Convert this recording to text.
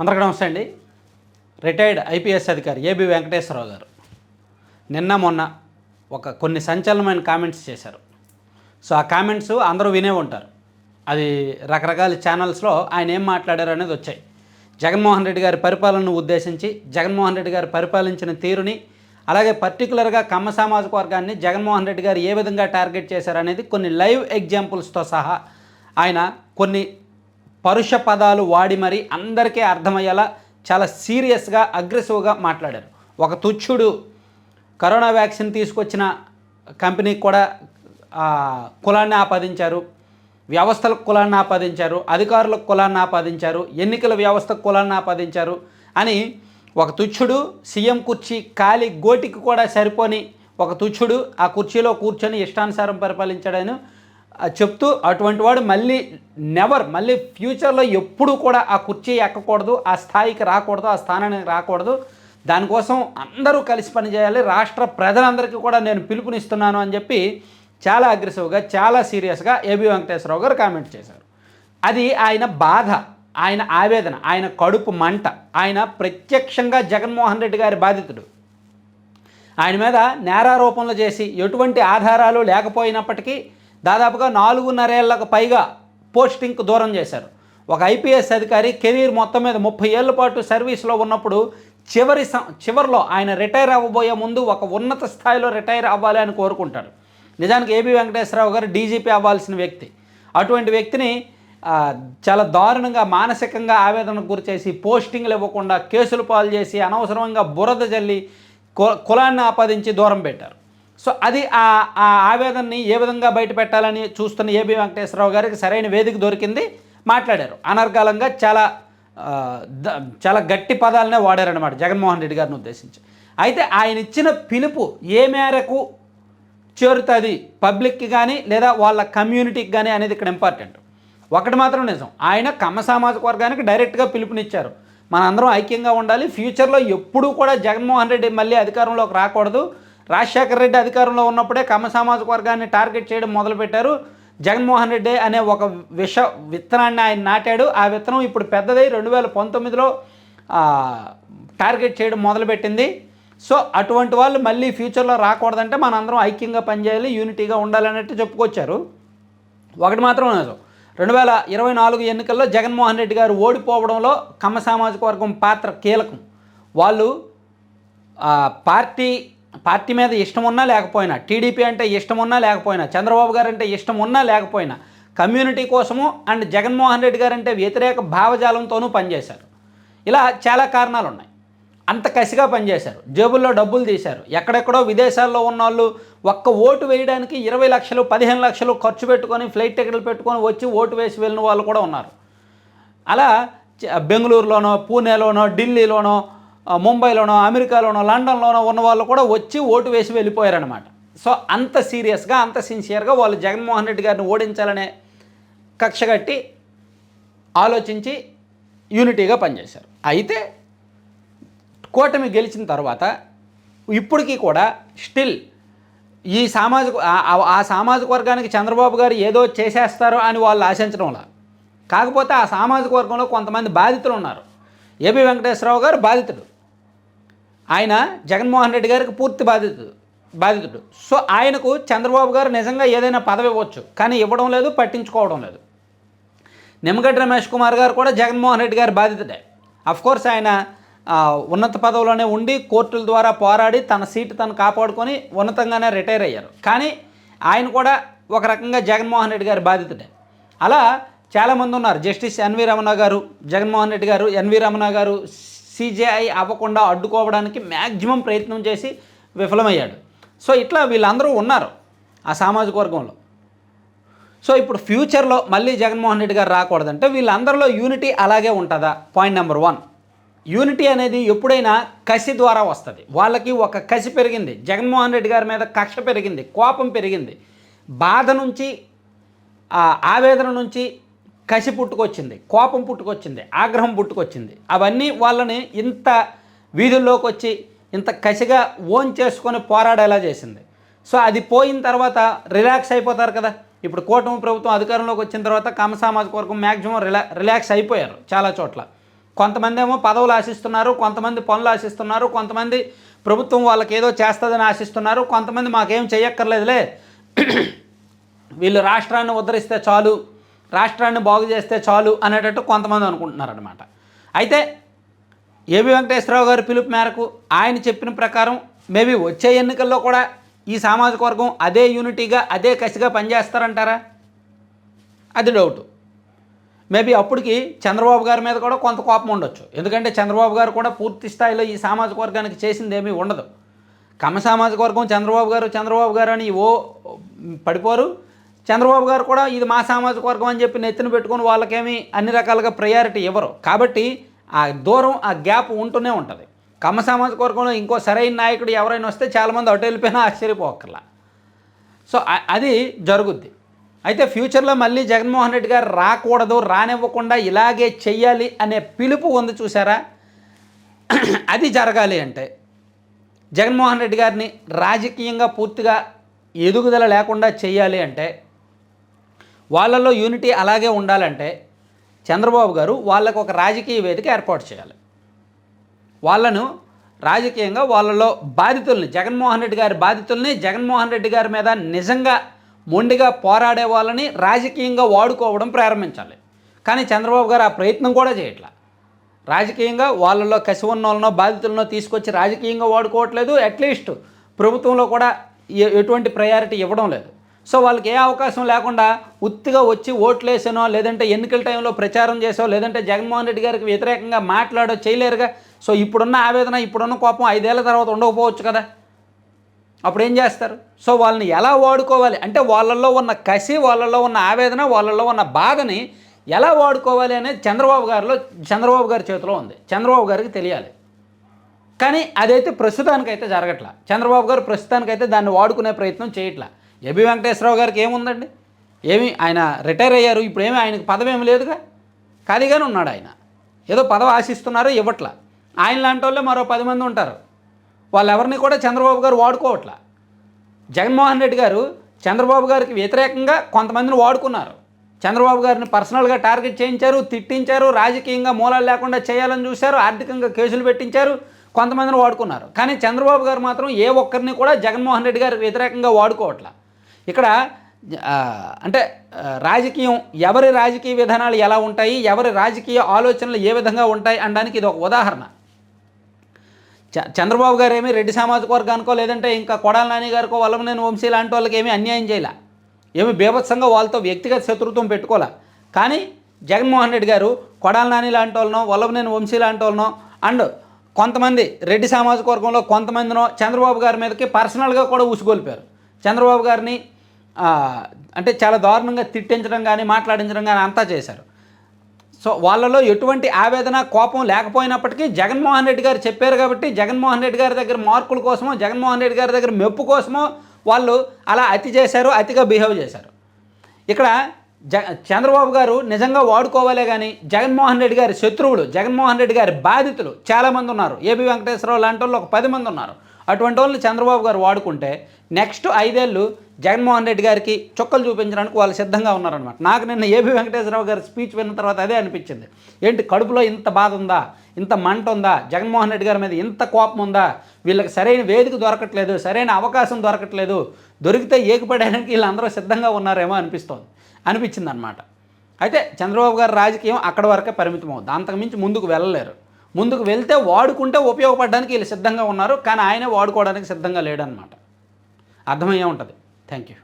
అందరికీ నమస్తే అండి. రిటైర్డ్ ఐపీఎస్ అధికారి ఏబి వెంకటేశ్వరరావు గారు నిన్న మొన్న ఒక కొన్ని సంచలనమైన కామెంట్స్ చేశారు. సో ఆ కామెంట్స్ అందరూ వినే ఉంటారు. అది రకరకాల ఛానల్స్లో ఆయన ఏం మాట్లాడారు అనేది వచ్చాయి. జగన్మోహన్ రెడ్డి గారి పరిపాలనను ఉద్దేశించి జగన్మోహన్ రెడ్డి గారు పరిపాలించిన తీరుని అలాగే పర్టికులర్గా కమ్మ సామాజిక వర్గాన్ని జగన్మోహన్ రెడ్డి గారు ఏ విధంగా టార్గెట్ చేశారనేది కొన్ని లైవ్ ఎగ్జాంపుల్స్తో సహా ఆయన కొన్ని పరుష పదాలు వాడి మరీ అందరికీ అర్థమయ్యేలా చాలా సీరియస్గా అగ్రెసివ్గా మాట్లాడారు. ఒక తుచ్చుడు కరోనా వ్యాక్సిన్ తీసుకొచ్చిన కంపెనీకి కూడా కులాన్ని ఆపాదించారు. వ్యవస్థలకు కులాన్ని ఆపాదించారు. అధికారులకు కులాన్ని ఆపాదించారు. ఎన్నికల వ్యవస్థకు కులాన్ని ఆపాదించారు అని ఒక తుచ్చుడు సీఎం కుర్చీ ఖాళీ గోటికి కూడా సరిపోని ఒక తుచ్చుడు ఆ కుర్చీలో కూర్చొని ఇష్టానుసారం పరిపాలించాడని చెప్తూ అటువంటి వాడు మళ్ళీ నెవర్ మళ్ళీ ఫ్యూచర్లో ఎప్పుడు కూడా ఆ కుర్చీ ఎక్కకూడదు ఆ స్థాయికి రాకూడదు ఆ స్థానానికి రాకూడదు. దానికోసం అందరూ కలిసి పనిచేయాలి రాష్ట్ర ప్రజలందరికీ కూడా నేను పిలుపునిస్తున్నాను అని చెప్పి చాలా అగ్రెసివ్గా చాలా సీరియస్గా ఏబి వెంకటేశ్వరరావు గారు కామెంట్ చేశారు. అది ఆయన బాధ ఆయన ఆవేదన ఆయన కడుపు మంట ఆయన ప్రత్యక్షంగా జగన్మోహన్ రెడ్డి గారి బాధితుడు. ఆయన మీద నేరారోపణలు చేసి ఎటువంటి ఆధారాలు లేకపోయినప్పటికీ దాదాపుగా నాలుగున్నరేళ్ళకు పైగా పోస్టింగ్కు దూరం చేశారు. ఒక ఐపీఎస్ అధికారి కెరీర్ మొత్తం మీద ముప్పై ఏళ్ళ పాటు సర్వీస్లో ఉన్నప్పుడు చివరి స చివరిలో ఆయన రిటైర్ అవ్వబోయే ముందు ఒక ఉన్నత స్థాయిలో రిటైర్ అవ్వాలి అని కోరుకుంటాడు నిజానికి ఏబి వెంకటేశ్వరరావు గారు డీజీపీ అవ్వాల్సిన వ్యక్తి. అటువంటి వ్యక్తిని చాలా దారుణంగా మానసికంగా ఆవేదనకు గురిచేసి పోస్టింగ్లు ఇవ్వకుండా కేసులు పాలు చేసి అనవసరంగా బురద జల్లి కు- కులాన్ని ఆపాదించి దూరం పెట్టారు. సో అది ఆ ఆ ఆవేదనని ఏ విధంగా బయట పెట్టాలని చూస్తున్న ఏబి వెంకటేశ్వరరావు గారికి సరైన వేదిక దొరికింది. మాట్లాడారు. అనర్గాలంగా చాలా చాలా గట్టి పదాలనే వాడారనమాట జగన్మోహన్ రెడ్డి గారిని ఉద్దేశించి. అయితే ఆయన ఇచ్చిన పిలుపు ఏ మేరకు చేరుతుంది? పబ్లిక్కి కానీ లేదా వాళ్ళ కమ్యూనిటీకి కానీ అనేది ఇక్కడ ఇంపార్టెంట్. ఒకటి మాత్రం నిజం. ఆయన కమ్మ సామాజిక వర్గానికి డైరెక్ట్గా పిలుపునిచ్చారు. మనందరం ఐక్యంగా ఉండాలి. ఫ్యూచర్లో ఎప్పుడూ కూడా జగన్మోహన్ రెడ్డి మళ్ళీ అధికారంలోకి రాకూడదు. రాజశేఖర రెడ్డి అధికారంలో ఉన్నప్పుడే కమ్మ సామాజిక వర్గాన్ని టార్గెట్ చేయడం మొదలుపెట్టారు. జగన్మోహన్ రెడ్డి అనే ఒక విష విత్తనాన్ని ఆయన నాటాడు. ఆ విత్తనం ఇప్పుడు పెద్దదై రెండు వేల పంతొమ్మిదిలో టార్గెట్ చేయడం మొదలుపెట్టింది. సో అటువంటి వాళ్ళు మళ్ళీ ఫ్యూచర్లో రాకూడదంటే మనందరం ఐక్యంగా పనిచేయాలి యూనిటీగా ఉండాలన్నట్టు చెప్పుకొచ్చారు. ఒకటి మాత్రం నిజం రెండు వేల ఇరవై నాలుగు ఎన్నికల్లో జగన్మోహన్ రెడ్డి గారు ఓడిపోవడంలో కమ్మ సామాజిక వర్గం పాత్ర కీలకం. వాళ్ళు పార్టీ పార్టీ మీద ఇష్టం ఉన్నా లేకపోయినా టీడీపీ అంటే ఇష్టం ఉన్నా లేకపోయినా చంద్రబాబు గారు అంటే ఇష్టం ఉన్నా లేకపోయినా కమ్యూనిటీ కోసము అండ్ జగన్మోహన్ రెడ్డి గారు అంటే వ్యతిరేక భావజాలంతోనూ పనిచేశారు. ఇలా చాలా కారణాలు ఉన్నాయి అంత కసిగా పనిచేశారు. జేబుల్లో డబ్బులు తీశారు. ఎక్కడెక్కడో విదేశాల్లో ఉన్న వాళ్ళు ఒక్క ఓటు వేయడానికి ఇరవై లక్షలు పదిహేను లక్షలు ఖర్చు పెట్టుకొని ఫ్లైట్ టికెట్లు పెట్టుకొని వచ్చి ఓటు వేసి వెళ్ళిన వాళ్ళు కూడా ఉన్నారు. అలా బెంగళూరులోనో పూణేలోనో ఢిల్లీలోనో ముంబైలోనో అమెరికాలోనో లండన్లోనో ఉన్న వాళ్ళు కూడా వచ్చి ఓటు వేసి వెళ్ళిపోయారనమాట సో అంత సీరియస్గా అంత సిన్సియర్గా వాళ్ళు జగన్మోహన్ రెడ్డి గారిని ఓడించాలనే కక్ష కట్టి ఆలోచించి యూనిటీగా పనిచేశారు. అయితే కూటమి గెలిచిన తర్వాత ఇప్పటికీ కూడా స్టిల్ ఈ సామాజిక ఆ- ఆ సామాజిక వర్గానికి చంద్రబాబు గారు ఏదో చేసేస్తారు అని వాళ్ళు ఆశించడంలా. కాకపోతే ఆ సామాజిక వర్గంలో కొంతమంది బాధితులు ఉన్నారు. ఏబి వెంకటేశ్వరరావు గారు బాధితుడు. ఆయన జగన్మోహన్ రెడ్డి గారికి పూర్తి బాధితుడు బాధితుడు సో ఆయనకు చంద్రబాబు గారు నిజంగా ఏదైనా పదవి ఇవ్వచ్చు కానీ ఇవ్వడం లేదు పట్టించుకోవడం లేదు. నిమ్మగడ్డ రమేష్ కుమార్ గారు కూడా జగన్మోహన్ రెడ్డి గారి బాధితుడే కోర్స్ ఆయన ఉన్నత పదవిలోనే ఉండి కోర్టుల ద్వారా పోరాడి తన సీటు తను కాపాడుకొని ఉన్నతంగానే రిటైర్ అయ్యారు. కానీ ఆయన కూడా ఒక రకంగా జగన్మోహన్ రెడ్డి గారి బాధితుడే అలా చాలామంది ఉన్నారు. జస్టిస్ ఎన్వి రమణ గారు జగన్మోహన్ రెడ్డి గారు ఎన్వి రమణ గారు సిజేఐ అవ్వకుండా అడ్డుకోవడానికి మ్యాక్సిమం ప్రయత్నం చేసి విఫలమయ్యాడు. సో ఇట్లా వీళ్ళందరూ ఉన్నారు ఆ సామాజిక వర్గంలో. సో ఇప్పుడు ఫ్యూచర్లో మళ్ళీ జగన్మోహన్ రెడ్డి గారు రాకూడదంటే వీళ్ళందరిలో యూనిటీ అలాగే ఉంటుందా? Point number one. యూనిటీ అనేది ఎప్పుడైనా కసి ద్వారా వస్తుంది. వాళ్ళకి ఒక కసి పెరిగింది. జగన్మోహన్ రెడ్డి గారి మీద కక్ష పెరిగింది కోపం పెరిగింది. బాధ నుంచి ఆ ఆవేదన నుంచి కసి పుట్టుకొచ్చింది కోపం పుట్టుకొచ్చింది ఆగ్రహం పుట్టుకొచ్చింది. అవన్నీ వాళ్ళని ఇంత వీధుల్లోకి వచ్చి ఇంత కసిగా ఓన్ చేసుకొని పోరాడేలా చేసింది. సో అది పోయిన తర్వాత రిలాక్స్ అయిపోతారు కదా. ఇప్పుడు కూటమి ప్రభుత్వం అధికారంలోకి వచ్చిన తర్వాత కమ సామాజిక వర్గం మ్యాక్సిమం రిలా రిలాక్స్ అయిపోయారు చాలా చోట్ల. కొంతమంది ఏమో పదవులు ఆశిస్తున్నారు కొంతమంది పనులు ఆశిస్తున్నారు కొంతమంది ప్రభుత్వం వాళ్ళకి ఏదో చేస్తుందని ఆశిస్తున్నారు కొంతమంది మాకేం చేయక్కర్లేదులే వీళ్ళు రాష్ట్రాన్ని ఉద్ధరిస్తే చాలు. రాష్ట్రాన్ని బాగు చేస్తే చాలు అనేటట్టు కొంతమంది అనుకుంటున్నారు అనమాట అయితే ఏబి వెంకటేశ్వరరావు గారి పిలుపు మేరకు ఆయన చెప్పిన ప్రకారం మేబీ వచ్చే ఎన్నికల్లో కూడా ఈ సామాజిక వర్గం అదే యూనిటీగా అదే కసిగా పనిచేస్తారంటారా? అది డౌట్. మేబీ అప్పటికి చంద్రబాబు గారి మీద కూడా కొంత కోపం ఉండొచ్చు. ఎందుకంటే చంద్రబాబు గారు కూడా పూర్తి స్థాయిలో ఈ సామాజిక వర్గానికి చేసింది ఏమీ ఉండదు. కమ సామాజిక వర్గం చంద్రబాబు గారు చంద్రబాబు గారు అని ఓ పడిపోరు. చంద్రబాబు గారు కూడా ఇది మా సామాజిక వర్గం అని చెప్పి నెత్తిన పెట్టుకొని వాళ్ళకేమీ అన్ని రకాలుగా ప్రయారిటీ ఇవ్వరు కాబట్టి ఆ దూరం ఆ గ్యాప్ ఉంటూనే ఉంటుంది. కమ్మ సామాజిక వర్గంలో ఇంకో సరైన నాయకుడు ఎవరైనా వస్తే చాలామంది అటు వెళ్ళిపోయినా ఆశ్చర్యపోకర్లా. సో అది జరుగుద్ది. అయితే ఫ్యూచర్లో మళ్ళీ జగన్మోహన్ రెడ్డి గారు రాకూడదు రానివ్వకుండా ఇలాగే చెయ్యాలి అనే పిలుపు ఉంది చూసారా? అది జరగాలి అంటే జగన్మోహన్ రెడ్డి గారిని రాజకీయంగా పూర్తిగా ఎదుగుదల లేకుండా చేయాలి అంటే వాళ్ళలో యూనిటీ అలాగే ఉండాలంటే చంద్రబాబు గారు వాళ్ళకు ఒక రాజకీయ వేదిక ఏర్పాటు చేయాలి. వాళ్ళను రాజకీయంగా వాళ్ళలో బాధితుల్ని జగన్మోహన్ రెడ్డి గారి బాధితుల్ని జగన్మోహన్ రెడ్డి గారి మీద నిజంగా మొండిగా పోరాడే వాళ్ళని రాజకీయంగా వాడుకోవడం ప్రారంభించాలి. కానీ చంద్రబాబు గారు ఆ ప్రయత్నం కూడా చేయట్లా. రాజకీయంగా వాళ్ళలో కసి ఉన్న వాళ్ళనో బాధితులనో తీసుకొచ్చి రాజకీయంగా వాడుకోవట్లేదు. అట్లీస్ట్ ప్రభుత్వంలో కూడా ఎటువంటి ప్రయారిటీ ఇవ్వడం లేదు. సో వాళ్ళకి ఏ అవకాశం లేకుండా ఉత్తిగా వచ్చి ఓట్లు వేసానో లేదంటే ఎన్నికల టైంలో ప్రచారం చేసో లేదంటే జగన్మోహన్ రెడ్డి గారికి వ్యతిరేకంగా మాట్లాడో చేయలేరుగా. సో ఇప్పుడున్న ఆవేదన ఇప్పుడున్న కోపం ఐదేళ్ళ తర్వాత ఉండకపోవచ్చు కదా. అప్పుడు ఏం చేస్తారు? సో వాళ్ళని ఎలా వాడుకోవాలి? అంటే వాళ్ళల్లో ఉన్న కసి వాళ్ళల్లో ఉన్న ఆవేదన వాళ్ళల్లో ఉన్న బాధని ఎలా వాడుకోవాలి అనేది చంద్రబాబు గారిలో చంద్రబాబు గారి చేతిలో ఉంది. చంద్రబాబు గారికి తెలియాలి. కానీ అదైతే ప్రస్తుతానికైతే జరగట్లా. చంద్రబాబు గారు ప్రస్తుతానికైతే దాన్ని వాడుకునే ప్రయత్నం చేయట్లా. ఏబి వెంకటేశ్వరరావు గారికి ఏముందండి? ఏమి ఆయన రిటైర్ అయ్యారు ఇప్పుడు ఏమి ఆయనకి పదవి ఏమి లేదుగా? ఖాళీగానే ఉన్నాడు ఆయన. ఏదో పదవి ఆశిస్తున్నారో ఇవ్వట్లా. ఆయన లాంటి వాళ్ళే మరో పది మంది ఉంటారు. వాళ్ళెవరిని కూడా చంద్రబాబు గారు వాడుకోవట్లా. జగన్మోహన్ రెడ్డి గారు చంద్రబాబు గారికి వ్యతిరేకంగా కొంతమందిని వాడుకున్నారు. చంద్రబాబు గారిని పర్సనల్గా టార్గెట్ చేయించారు తిట్టించారు రాజకీయంగా మూలాలు లేకుండా చేయాలని చూశారు ఆర్థికంగా కేసులు పెట్టించారు కొంతమందిని వాడుకున్నారు. కానీ చంద్రబాబు గారు మాత్రం ఏ ఒక్కరిని కూడా జగన్మోహన్ రెడ్డి గారికి వ్యతిరేకంగా వాడుకోవట్లా. ఇక్కడ అంటే రాజకీయం ఎవరి రాజకీయ విధానాలు ఎలా ఉంటాయి ఎవరి రాజకీయ ఆలోచనలు ఏ విధంగా ఉంటాయి అనడానికి ఇది ఒక ఉదాహరణ. చ- చంద్రబాబు గారు ఏమీ రెడ్డి సామాజిక వర్గానికో లేదంటే ఇంకా కొడాల నాని గారికో వల్లమనేని వంశీ లాంటి వాళ్ళకి ఏమీ అన్యాయం చేయలే. ఏమి బీభత్సంగా వాళ్ళతో వ్యక్తిగత శత్రుత్వం పెట్టుకోలే. కానీ జగన్మోహన్ రెడ్డి గారు కొడాల నాని లాంటి వాళ్ళనో వల్లభనేని వంశీ లాంటి వాళ్ళనో అండ్ కొంతమంది రెడ్డి సామాజిక వర్గంలో కొంతమందినో చంద్రబాబు గారి మీదకి పర్సనల్గా కూడా ఉసుగొల్పారు చంద్రబాబు గారిని అంటే చాలా దారుణంగా తిట్టించడం కానీ మాట్లాడించడం కానీ అంతా చేశారు. సో వాళ్ళలో ఎటువంటి ఆవేదన కోపం లేకపోయినప్పటికీ జగన్మోహన్ రెడ్డి గారు చెప్పారు కాబట్టి జగన్మోహన్ రెడ్డి గారి దగ్గర మార్కుల కోసమో జగన్మోహన్ రెడ్డి గారి దగ్గర మెప్పు కోసమో వాళ్ళు అలా అతి చేశారు అతిగా బిహేవ్ చేశారు. ఇక్కడ జ చంద్రబాబు గారు నిజంగా వాడుకోవాలే కానీ జగన్మోహన్ రెడ్డి గారి శత్రువులు జగన్మోహన్ రెడ్డి గారి బాధితులు చాలామంది ఉన్నారు. ఏబి వెంకటేశ్వరరావు లాంటి వాళ్ళు ఒక పది మంది ఉన్నారు. అటువంటి వాళ్ళని చంద్రబాబు గారు వాడుకుంటే నెక్స్ట్ ఐదేళ్ళు జగన్మోహన్ రెడ్డి గారికి చుక్కలు చూపించడానికి వాళ్ళు సిద్ధంగా ఉన్నారనమాట నాకు నిన్న ఏబి వెంకటేశ్వరరావు గారి స్పీచ్ విన్న తర్వాత అదే అనిపించింది. ఏంటి కడుపులో ఇంత బాధ ఉందా? ఇంత మంట ఉందా? జగన్మోహన్ రెడ్డి గారి మీద ఇంత కోపం ఉందా? వీళ్ళకి సరైన వేదిక దొరకట్లేదు సరైన అవకాశం దొరకట్లేదు. దొరికితే ఏకపడడానికి వీళ్ళందరూ సిద్ధంగా ఉన్నారేమో అనిపిస్తోంది. అనిపించింది అనమాట అయితే చంద్రబాబు గారి రాజకీయం అక్కడ వరకే పరిమితం అవుతుంది అంతకుమించి ముందుకు వెళ్ళలేరు. ముందుకు వెళ్తే వాడుకుంటే ఉపయోగపడడానికి వీళ్ళు సిద్ధంగా ఉన్నారు కానీ ఆయనే వాడుకోవడానికి సిద్ధంగా లేడనమాట అర్థమయ్యే ఉంటుంది. Thank you